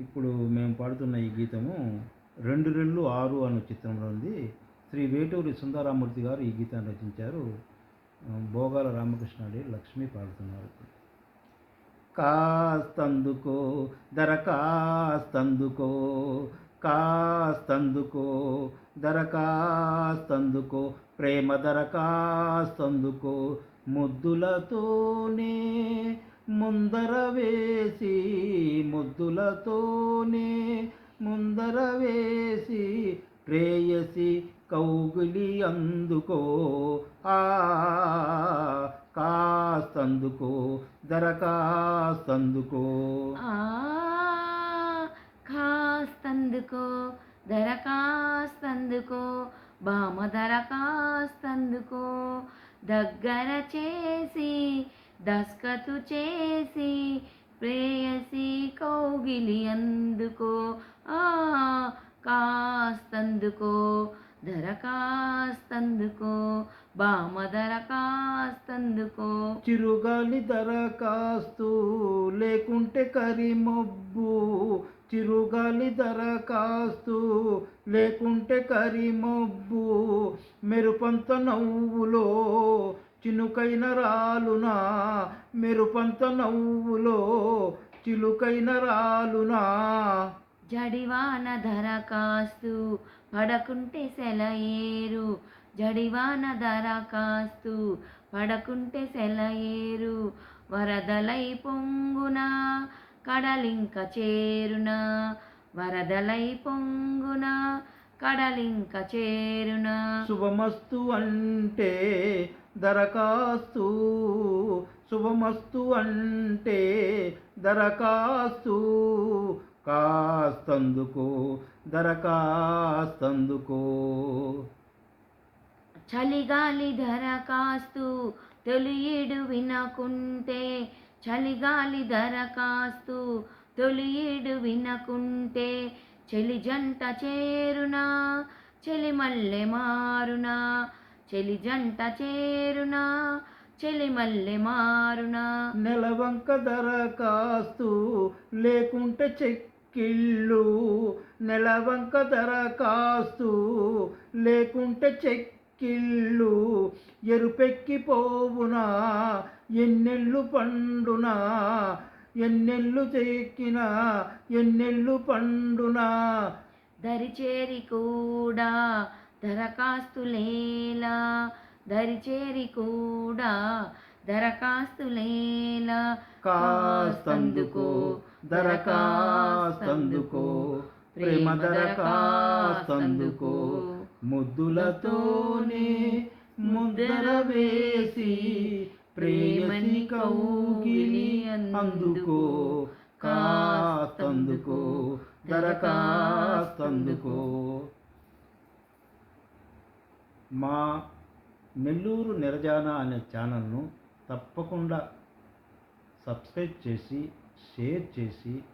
ఇప్పుడు మేము పాడుతున్న ఈ గీతము రెండు రెండు ఆరు అనే చిత్రంలో ఉంది. శ్రీ వేటూరి సుందరామూర్తి గారు ఈ గీతాన్ని రచించారు. భోగాల రామకృష్ణాడి లక్ష్మి పాడుతున్నారు. కాస్తందుకో దరఖాస్తందుకో కాస్తందుకో కాస్తందుకో కాస్తందుకో ప్రేమ దరఖాస్తందుకో ముద్దులతోనే ముందర వేసి ముద్దులతోనే ముందర వేసి ప్రేయసి కౌగులి అందుకో ఆ కాస్తందుకో దర కాస్తందుకో. ఆ కాస్తందుకో దరకాస్తందుకో బామ దరకాస్తందుకో దగ్గర చేసి దస్కతు చేసి ప్రేయసి కౌగిలి అందుకో ఆ కాస్తందుకో దరకాస్తందుకో బామ దరకాస్తందుకో చిరుగాలి దరఖాస్తు లేకుంటే కరిమబ్బు చిరుగాలి దరఖాస్తు లేకుంటే కరిమబ్బు మెరుపంత నవ్వులో చినుకైన రాలునా. మెరుపంత నవ్వులో చిలుకైన రాలునా. జడివాన దరఖాస్తు పడకుంటే సెలయేరు జడివాన దరఖాస్తు పడకుంటే సెలయేరు వరదలై పొంగున కడలింక చేరున వరదలై పొంగున కడలింక చేరున. శుభమస్తు అంటే దరఖాస్తు శుభమస్తు అంటే దరఖాస్తు కాస్తందుకో దరఖాస్తందుకో. చలిగాలి దరఖాస్తు తొలియేడు వినకుంటే చలిగాలి దరఖాస్తు తొలియేడు వినకుంటే చెలి జంట చేరునా చెలి మల్లె మారునా చెలి జంట చేరునా చెలి మల్లె మారునా. నెలవంక దరఖాస్తు లేకుంటే కిళ్ళు నెలవంక దరఖాస్తు లేకుంటే చెక్కిళ్ళు ఎరుపెక్కిపోవునా ఎన్నెళ్ళు పండునా ఎన్నెళ్ళు చెక్కినా ఎన్నెళ్ళు పండునా. దరిచేరి కూడా దరఖాస్తులేలా దరిచేరి కూడా దరఖాస్తులేలా కాస్తందుకో దరఖాస్తందుకో ప్రేమ దరఖాస్తందుకో ముద్దులతోనే ముద్దర వేసి ప్రేమని కౌగిలి అందుకో కాస్తందుకో దరఖాస్తందుకో. మా నెల్లూరు నిరజాన అనే ఛానల్ను తప్పకుండా సబ్స్క్రైబ్ చేసి షేర్ చేసి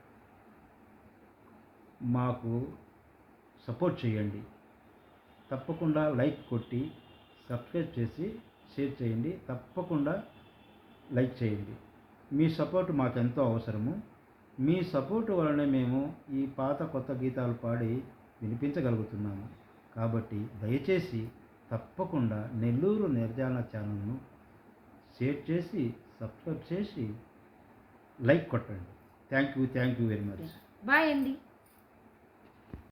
మాకు సపోర్ట్ చేయండి. తప్పకుండా లైక్ కొట్టి సబ్స్క్రైబ్ చేసి షేర్ చేయండి. తప్పకుండా లైక్ చేయండి. మీ సపోర్ట్ మాకెంతో అవసరము. మీ సపోర్ట్ వలనే మేము ఈ పాత కొత్త గీతాలు పాడి వినిపించగలుగుతున్నాము. కాబట్టి దయచేసి తప్పకుండా నెల్లూరు నిర్జాన ఛానల్ను షేర్ చేసి సబ్స్క్రైబ్ చేసి లైక్ కొట్టండి. Thank you thank you very much. Bye అండి.